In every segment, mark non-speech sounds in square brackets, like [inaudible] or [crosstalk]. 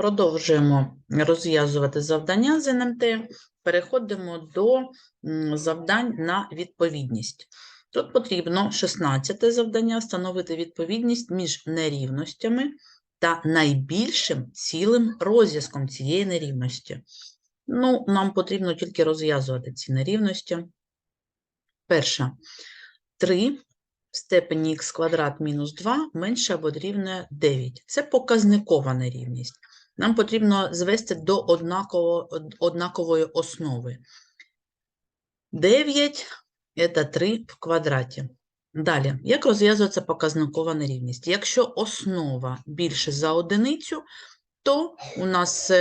Продовжуємо розв'язувати завдання з НМТ. Переходимо до завдань на відповідність. Тут потрібно 16 завдання встановити відповідність між нерівностями та найбільшим цілим розв'язком цієї нерівності. Ну, нам потрібно тільки розв'язувати ці нерівності. Перша. 3 в степені х квадрат мінус 2 менше або дорівнює 9. Це показникова нерівність. Нам потрібно звести до однаково, однакової основи. 9 – це 3 в квадраті. Далі, як розв'язується показникова нерівність? Якщо основа більше за одиницю, то у нас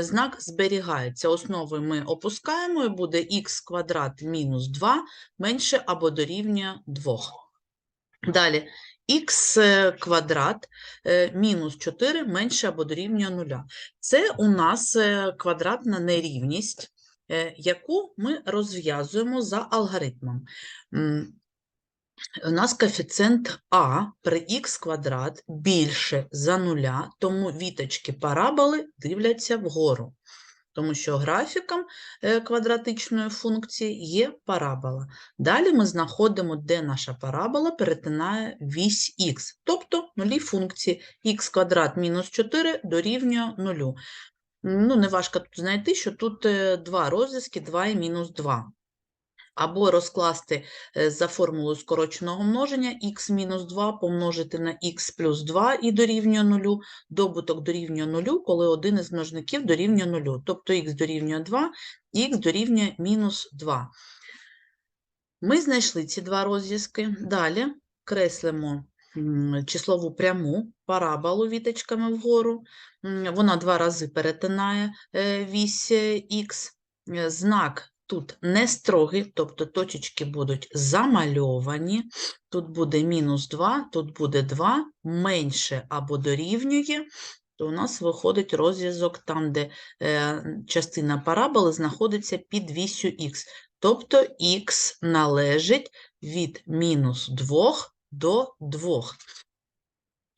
знак зберігається. Основи ми опускаємо і буде х квадрат мінус 2 менше або дорівнює 2. Далі, х квадрат е, мінус 4 менше або дорівнює 0. Це у нас е, квадратна нерівність, е, яку ми розв'язуємо за алгоритмом. У нас коефіцієнт а при х квадрат більше за нуля, тому віточки параболи дивляться вгору. Тому що графіком е, квадратичної функції є парабола. Далі ми знаходимо, де наша парабола перетинає вісь х, тобто нулі функції х квадрат мінус 4 дорівнює нулю. Ну, неважко тут знайти, що тут е, два розв'язки 2 і мінус 2. Або розкласти е, за формулою скороченого множення х мінус 2 помножити на х плюс 2 і дорівнює 0, добуток дорівнює 0, коли один із множників дорівнює 0. Тобто х дорівнює 2, х дорівнює мінус 2. Ми знайшли ці два розв'язки. Далі креслимо числову пряму, параболу віточками вгору. Вона два рази перетинає е, вісь х. Знак тут не строгий, тобто точечки будуть замальовані. Тут буде мінус 2, тут буде 2, менше або дорівнює, то у нас виходить розв'язок там, де е, частина параболи знаходиться під вісю х. Тобто х належить від мінус 2 до 2.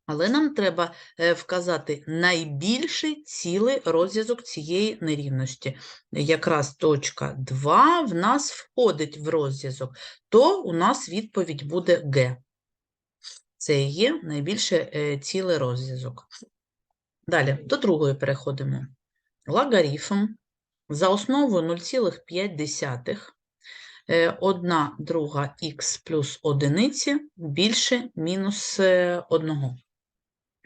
Але нам треба е, вказати найбільший цілий розв'язок цієї нерівності. Якраз точка 2 в нас входить в розв'язок, то у нас відповідь буде Г. Це і є найбільше е, цілий розв'язок. Далі, до другої переходимо. Логарифм за основою 0,5 е, 1 друга х плюс одиниці більше мінус 1.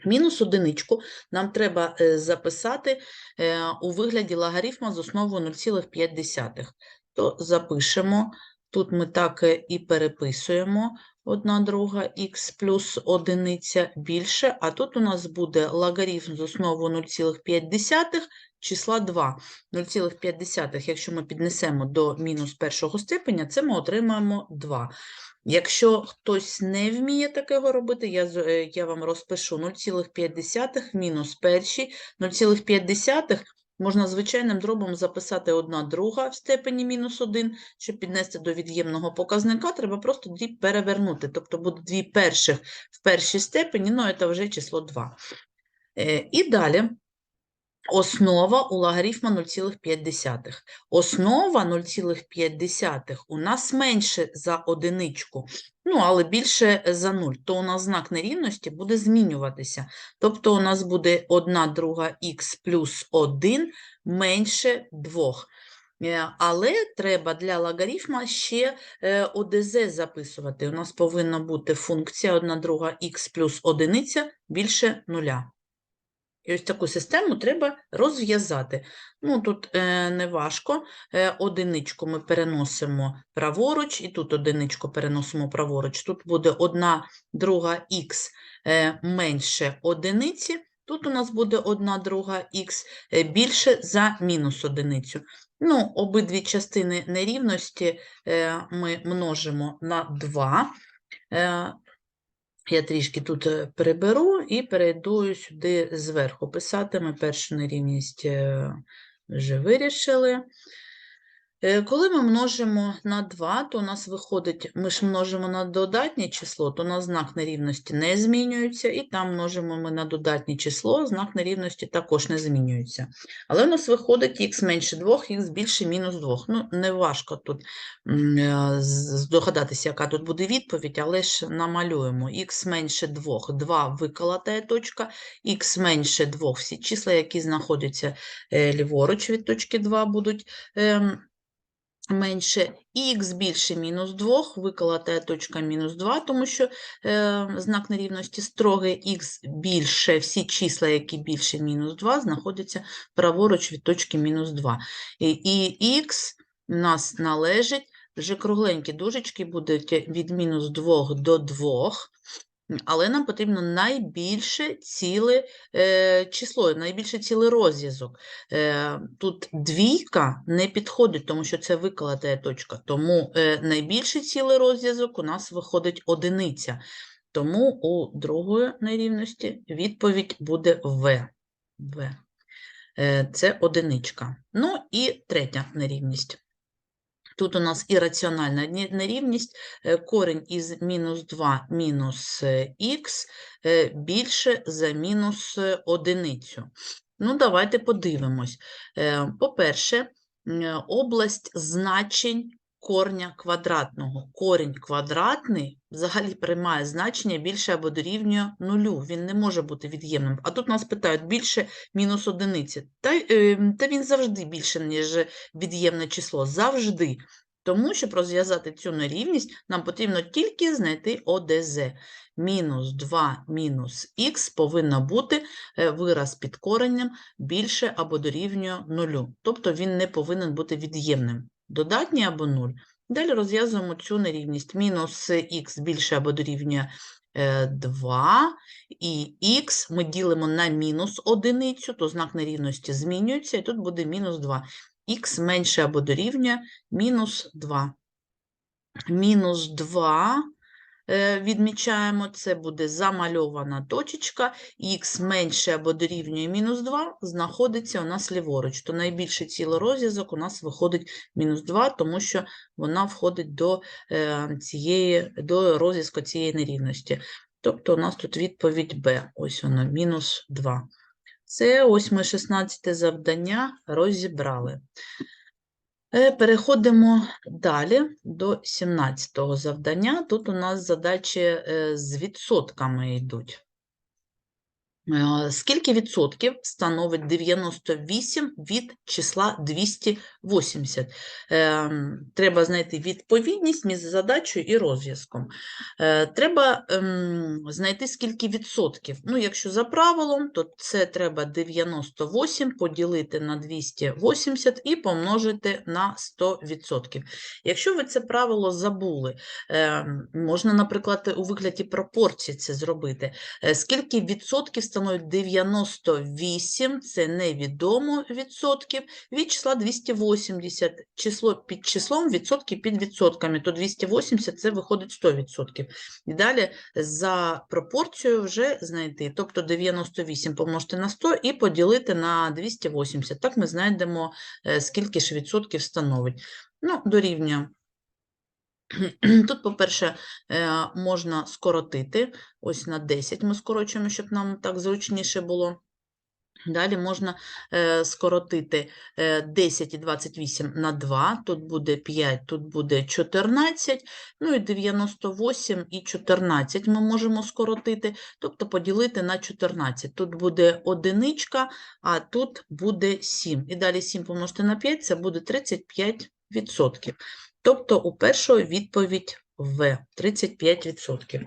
Мінус одиничку нам треба е, записати е, у вигляді логарифма з основою 0,5. То запишемо, тут ми так е, і переписуємо 1 друга х плюс одиниця більше, а тут у нас буде логарифм з основою 0,5 числа 2. 0,5, якщо ми піднесемо до мінус першого степеня, це ми отримаємо 2. Якщо хтось не вміє такого робити, я, е, я вам розпишу 0,5 мінус перший. 0,5 можна звичайним дробом записати 1 друга в степені мінус 1. Щоб піднести до від'ємного показника, треба просто дріб перевернути. Тобто буде 2 перших в першій степені, ну це вже число 2. Е, І далі основа у логарифма 0,5. Основа 0,5 у нас менше за одиничку, ну, але більше за 0, то у нас знак нерівності буде змінюватися. Тобто у нас буде 1 друга х плюс 1 менше 2. Е, Але треба для логарифма ще е, ОДЗ записувати. У нас повинна бути функція 1 друга х плюс 1 більше 0. І ось таку систему треба розв'язати. Ну, тут е, не важко. Е, одиничку ми переносимо праворуч, і тут одиничку переносимо праворуч. Тут буде 1 друга х е, менше одиниці. Тут у нас буде 1 друга х е, більше за мінус одиницю. Ну, обидві частини нерівності е, ми множимо на 2. Е, я трішки тут е, приберу і перейду сюди зверху писати. Ми першу нерівність е, вже вирішили. Е, Коли ми множимо на 2, то у нас виходить, ми ж множимо на додатнє число, то у нас знак нерівності не змінюється, і там множимо ми на додатнє число, знак нерівності також не змінюється. Але у нас виходить х менше 2, х більше мінус 2. Ну, не важко тут е, здогадатися, яка тут буде відповідь, але ж намалюємо. х менше 2, 2 виколотая точка, х менше 2, всі числа, які знаходяться е, ліворуч від точки 2, будуть ем, менше, х більше мінус 2, виколотая точка мінус 2, тому що е, знак нерівності строгий, х більше, всі числа, які більше мінус 2, знаходяться праворуч від точки мінус 2. І, і х у нас належить, вже кругленькі дужечки будуть від мінус 2 до 2, але нам потрібно найбільше ціле е, число, найбільше цілий розв'язок. Е, тут двійка не підходить, тому що це виколотая точка. Тому е, найбільший цілий розв'язок у нас виходить одиниця. Тому у другої нерівності відповідь буде В. В. Е, це одиничка. Ну і третя нерівність. Тут у нас ірраціональна ні- нерівність, е, корінь із мінус 2 мінус х більше за мінус одиницю. Ну, давайте подивимось. По-перше, область значень корня квадратного. Корінь квадратний взагалі приймає значення більше або дорівнює нулю. Він не може бути від'ємним. А тут нас питають більше мінус одиниці. Та, е, та він завжди більше, ніж від'ємне число. Завжди. Тому, щоб розв'язати цю нерівність, нам потрібно тільки знайти ОДЗ. Мінус 2 мінус х повинно бути е, вираз під коренем більше або дорівнює нулю. Тобто він не повинен бути від'ємним. Додатній або 0. Далі розв'язуємо цю нерівність. Мінус х більше або дорівнює е, 2, і х ми ділимо на мінус одиницю, то знак нерівності змінюється, і тут буде мінус 2. х менше або дорівнює мінус 2. Мінус 2 е, відмічаємо, це буде замальована точечка, х менше або дорівнює мінус 2 знаходиться у нас ліворуч, то найбільший цілий розв'язок у нас виходить мінус 2, тому що вона входить до, е, цієї, до розв'язку цієї нерівності. Тобто у нас тут відповідь Б, ось воно, мінус 2. Це ось ми 16 завдання розібрали. Е, Переходимо далі до 17 завдання. Тут у нас задачі е, з відсотками йдуть. Е, Скільки відсотків становить 98 від числа 280? Ем, Треба знайти відповідність між задачею і розв'язком. Е, Треба ем, знайти скільки відсотків. Ну, якщо за правилом, то це треба 98 поділити на 280 і помножити на 100%. Якщо ви це правило забули, можна, наприклад, у вигляді пропорцій це зробити. Е, Скільки відсотків становить 98, це невідомо відсотків, від числа 280, число під числом, відсотки під відсотками, то 280 це виходить 100%. І далі за пропорцією вже знайти, тобто 98 помножити на 100 і поділити на 280. Так ми знайдемо, е, скільки ж відсотків становить. Ну, дорівнює. [clears throat] Тут, по-перше, е, можна скоротити, ось на 10 ми скорочуємо, щоб нам так зручніше було. Далі можна е, скоротити е, 10 і 28 на 2, тут буде 5, тут буде 14, ну і 98 і 14 ми можемо скоротити, тобто поділити на 14. Тут буде одиничка, а тут буде 7. І далі 7 помножити на 5, це буде 35%. Тобто у першого відповідь В 35%.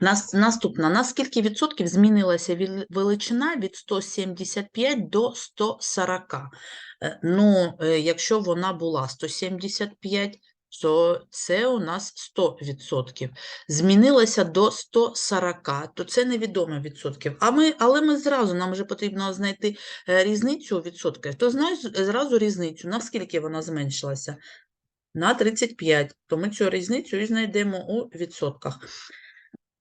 Нас, наступна. На скільки відсотків змінилася величина від 175 до 140? Е, Ну, е, якщо вона була 175, то це у нас 100%. Змінилася до 140, то це невідомо відсотків. А ми, але ми зразу, нам вже потрібно знайти е, різницю у відсотках, то знаю зразу різницю, наскільки вона зменшилася? На 35, то ми цю різницю і знайдемо у відсотках.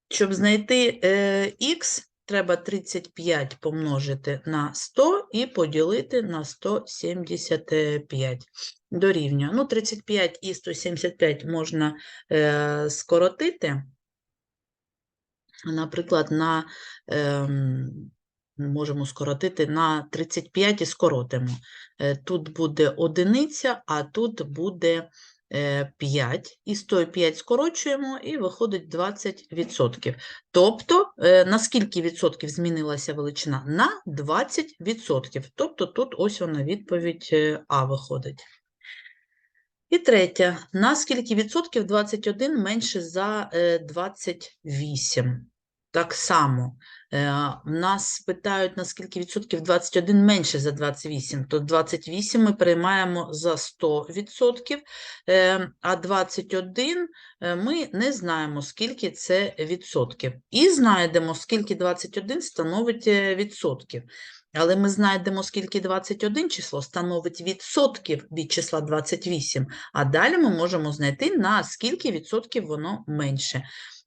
Щоб знайти е, х, треба 35 помножити на 100 і поділити на 175. Дорівнює. Ну, 35 і 175 можна е, скоротити. Наприклад, на, ем, можемо скоротити на 35 і скоротимо. Е, Тут буде одиниця, а тут буде е, 5. І 105 скорочуємо, і виходить 20%. Тобто, е, на скільки відсотків змінилася величина? На 20%. Тобто тут ось вона відповідь е, А виходить. І третє. На скільки відсотків 21 менше за е, 28? Так само. Е, Нас питають, на скільки відсотків 21 менше за 28, то 28 ми приймаємо за 100 відсотків, е, а 21 е, ми не знаємо, скільки це відсотків. І знайдемо, скільки 21 становить відсотків. Але ми знайдемо, скільки 21 число становить відсотків від числа 28, а далі ми можемо знайти, на скільки відсотків воно менше.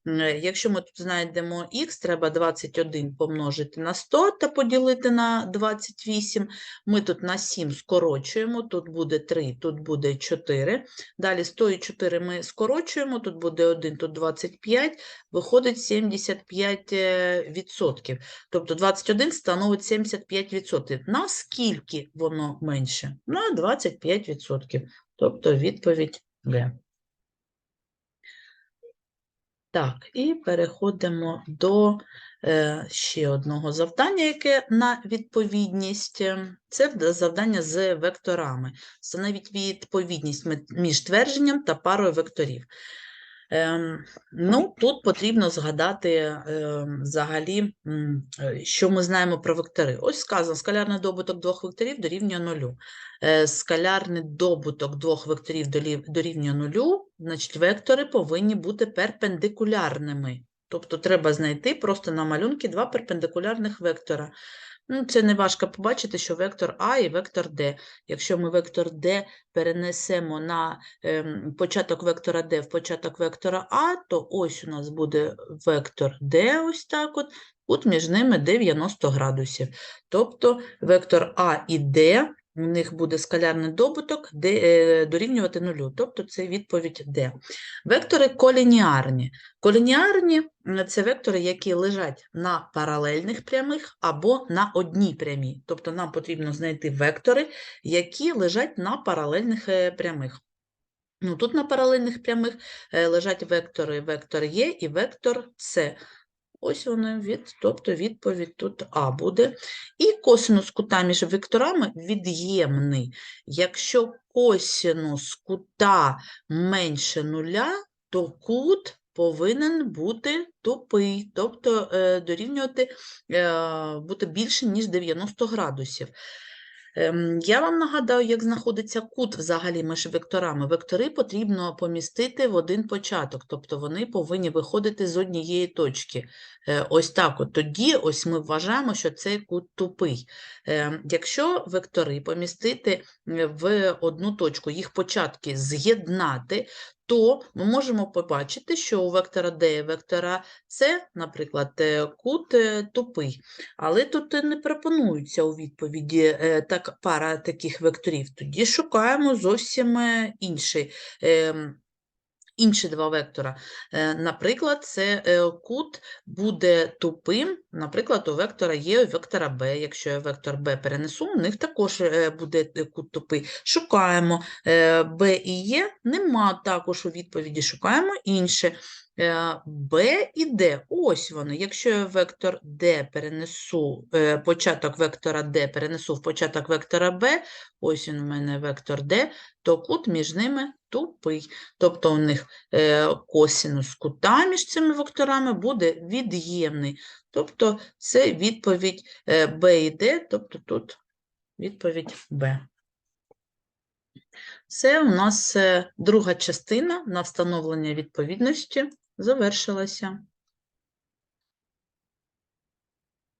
Е, Якщо ми тут знайдемо х, треба 21 помножити на 100 та поділити на 28. Ми тут на 7 скорочуємо, тут буде 3, тут буде 4. Далі 100 і 4 ми скорочуємо, тут буде 1, тут 25, виходить 75%. е. Тобто 21 становить 75%. На скільки воно менше? На 25%. Тобто відповідь Г. Так, і переходимо до е, ще одного завдання, яке на відповідність. Е, Це завдання з векторами. Встановіть відповідність між твердженням та парою векторів. Ем, ну, тут потрібно згадати ем, взагалі, е, що ми знаємо про вектори. Ось сказано, скалярний добуток двох векторів дорівнює нулю. Е, Скалярний добуток двох векторів дорівнює нулю, значить вектори повинні бути перпендикулярними. Тобто треба знайти просто на малюнки два перпендикулярних вектора. Ну, це не важко побачити, що вектор А і вектор Д. Якщо ми вектор Д перенесемо на ем, початок вектора Д в початок вектора А, то ось у нас буде вектор D, ось так от, кут між ними 90 градусів. Тобто вектор А і D, у них буде скалярний добуток D, е, дорівнювати нулю, тобто це відповідь D. Вектори колініарні. Колініарні – це вектори, які лежать на паралельних прямих або на одній прямій. Тобто нам потрібно знайти вектори, які лежать на паралельних е, прямих. Ну, тут на паралельних прямих е, лежать вектори вектор Е і вектор С. Ось вона від, тобто відповідь тут А буде. І косинус кута між векторами від'ємний. Якщо косинус кута менше нуля, то кут повинен бути тупий, тобто е, дорівнювати, е, бути більше, ніж 90 градусів. Ем, Я вам нагадаю, як знаходиться кут взагалі між векторами. Вектори потрібно помістити в один початок, тобто вони повинні виходити з однієї точки. Е, Ось так от. Тоді ось ми вважаємо, що цей кут тупий. Ем, Якщо вектори помістити е, в одну точку, їх початки з'єднати, то ми можемо побачити, що у вектора D вектора С, наприклад, е, кут е, тупий. Але тут е, не пропонується у відповіді так, пара таких векторів. Тоді шукаємо зовсім інший, ем, інші два вектора. Е, Наприклад, це е, кут буде тупим, наприклад, у вектора Є у вектора Б. Якщо я вектор Б перенесу, у них також е, буде е, кут тупий. Шукаємо е, Б і Є, нема також у відповіді, шукаємо інше. Е, Б і Д. Ось вони. Якщо я вектор D перенесу, е, початок вектора D перенесу в початок вектора B, ось він у мене вектор D, то кут між ними тупий. Тобто у них е, косинус кута між цими векторами буде від'ємний. Тобто це відповідь B і D, тобто тут відповідь B. Це у нас друга частина на встановлення відповідності завершилася.